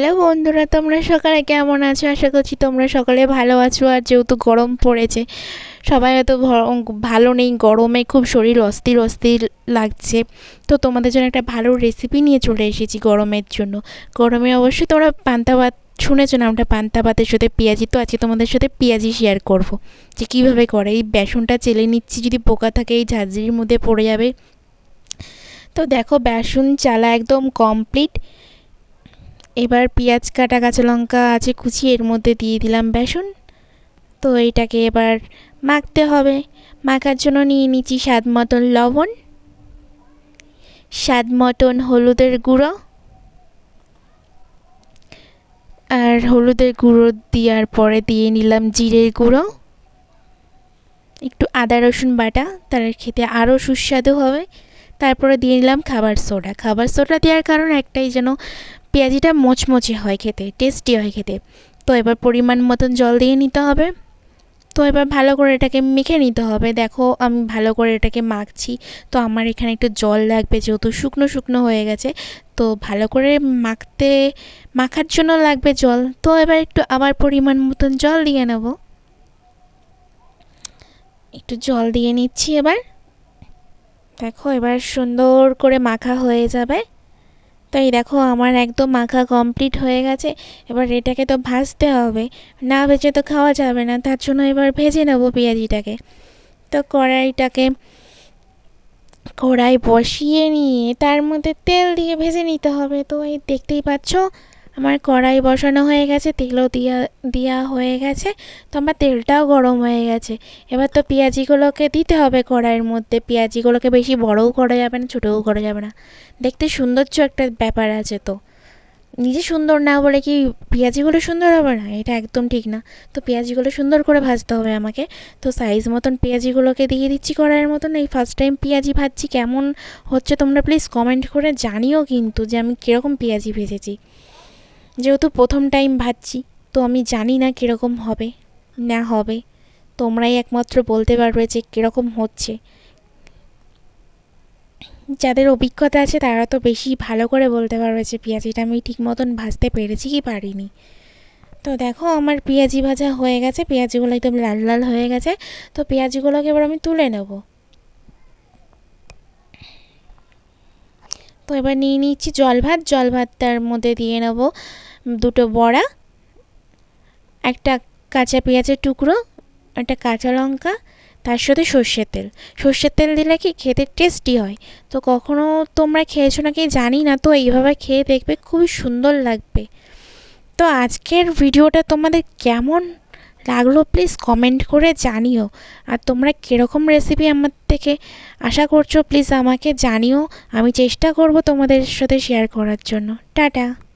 Hello বন্ধুরা, তোমরা সকালে কেমন আছো? আশা করছি তোমরা সকালে ভালো আছো। আর যেহেতু গরম পড়েছে, সবাই হয়তো ভালো নেই গরমে, খুব শরীর অস্থির অস্থির লাগছে। তো তোমাদের জন্য একটা ভালো রেসিপি নিয়ে চলে এসেছি গরমের জন্য। গরমে অবশ্যই তোমরা পান্তা ভাত, শুনেছো না নামটা পান্তা ভাতের সাথে পেঁয়াজি? তো আজকে তোমাদের সাথে পেঁয়াজি শেয়ার করব। যে কীভাবে করে, এই বেসনটা চেলে নিচ্ছি, যদি পোকা থাকে এই ঝাঁঝরির মধ্যে পড়ে যাবে। তো দেখো, বেসন চালা একদম কমপ্লিট এবার পেঁয়াজ, কাটা কাঁচা লঙ্কা আছে কুচি এর মধ্যে দিয়ে দিলাম বেসন। তো এটাকে এবার মাখতে হবে। মাখার জন্য নিয়ে নিচ্ছি স্বাদ মতন লবণ, স্বাদ মতন হলুদের গুঁড়ো আর হলুদের গুঁড়ো দেওয়ার পরে দিয়ে নিলাম জিরের গুঁড়ো। একটু আদা, রসুন বাটা তার খেতে আরও সুস্বাদু হবে। তারপরে দিয়ে নিলাম খাবার সোডা। খাবার সোডা দেওয়ার কারণ একটাই যেন পেঁয়াজিটা মচমচে হয় খেতে টেস্টি হয় খেতে। তো এবার পরিমাণ মতন জল দিয়ে নিতে হবে। তো এবার ভালো করে এটাকে মেখে নিতে হবে। দেখো, আমি ভালো করে এটাকে মাখছি। তো আমার এখানে একটু জল লাগবে, যেহেতু শুকনো শুকনো হয়ে গেছে। তো ভালো করে মাখতে, মাখার জন্য লাগবে জল। তো এবার একটু আবার পরিমাণ মতন জল দিয়ে নেব। একটু জল দিয়ে নিচ্ছি এবার। দেখো, এবার সুন্দর করে মাখা হয়ে যাবে। তো এই দেখো আমার একদম মাখা কমপ্লিট হয়ে গেছে। এবার এটাকে তো ভাজতে হবে। না ভেজে তো খাওয়া যাবে না, তার জন্য এবার ভেজে নেব পেঁয়াজিটাকে। তো কড়াইটাকে কড়াই বসিয়ে নিয়ে তার মধ্যে তেল দিয়ে ভেজে নিতে হবে। তো এই দেখতেই পাচ্ছ আমার কড়াই বসানো হয়ে গেছে, তেলও দিয়া দেওয়া হয়ে গেছে। তো আমার তেলটাও গরম হয়ে গেছে। এবার তো পেঁয়াজিগুলোকে দিতে হবে কড়াইয়ের মধ্যে। পেঁয়াজিগুলোকে বেশি বড়ও করা যাবে না, ছোটোও করা যাবে না। দেখতে সৌন্দর্য একটা ব্যাপার আছে তো। নিজে সুন্দর না বলে কি পেঁয়াজিগুলো সুন্দর হবে না? এটা একদম ঠিক না। তো পেঁয়াজিগুলো সুন্দর করে ভাজতে হবে আমাকে। তো সাইজ মতন পেঁয়াজিগুলোকে দিয়ে দিচ্ছি কড়াইয়ের মতন। এই ফার্স্ট টাইম পেঁয়াজি ভাজছি, কেমন হচ্ছে তোমরা প্লিজ কমেন্ট করে জানিও কিন্তু যে আমি কীরকম পেঁয়াজি ভেজেছি। যেহেতু প্রথম টাইম ভাজছি তো আমি জানি না কীরকম হবে, না হবে। তোমরাই একমাত্র বলতে পারবে যে কীরকম হচ্ছে। যাদের অভিজ্ঞতা আছে, তারা তো বেশি ভালো করে বলতে পারবে যে পেঁয়াজিটা আমি ঠিক মতন ভাজতে পেরেছি কি পারিনি। তো দেখো, আমার পেঁয়াজি ভাজা হয়ে গেছে, পেঁয়াজিগুলো একদম লাল লাল হয়ে গেছে। তো পেঁয়াজিগুলোকে এবার আমি তুলে নেব। তো এবার নিয়ে নিচ্ছি জল ভাত জল ভাতটার মধ্যে দিয়ে নেব দুটো বড়া, একটা কাঁচা পেঁয়াজের টুকরো, একটা কাঁচা লঙ্কা, তার সাথে সর্ষের তেল। সর্ষের তেল দিলে কি খেতে টেস্টি হয়? তো কখনো তোমরা খেয়েছো নাকি? জানি না, তো এইভাবে খেয়ে দেখবে, খুবই সুন্দর লাগবে। তো আজকের ভিডিওটা তোমাদের কেমন লাগল প্লিজ কমেন্ট করে জানিও। আর তোমরা কীরকম রেসিপি আমার থেকে আশা করছ প্লিজ আমাকে জানিও। আমি চেষ্টা করব তোমাদের সাথে শেয়ার করার জন্য। টাটা!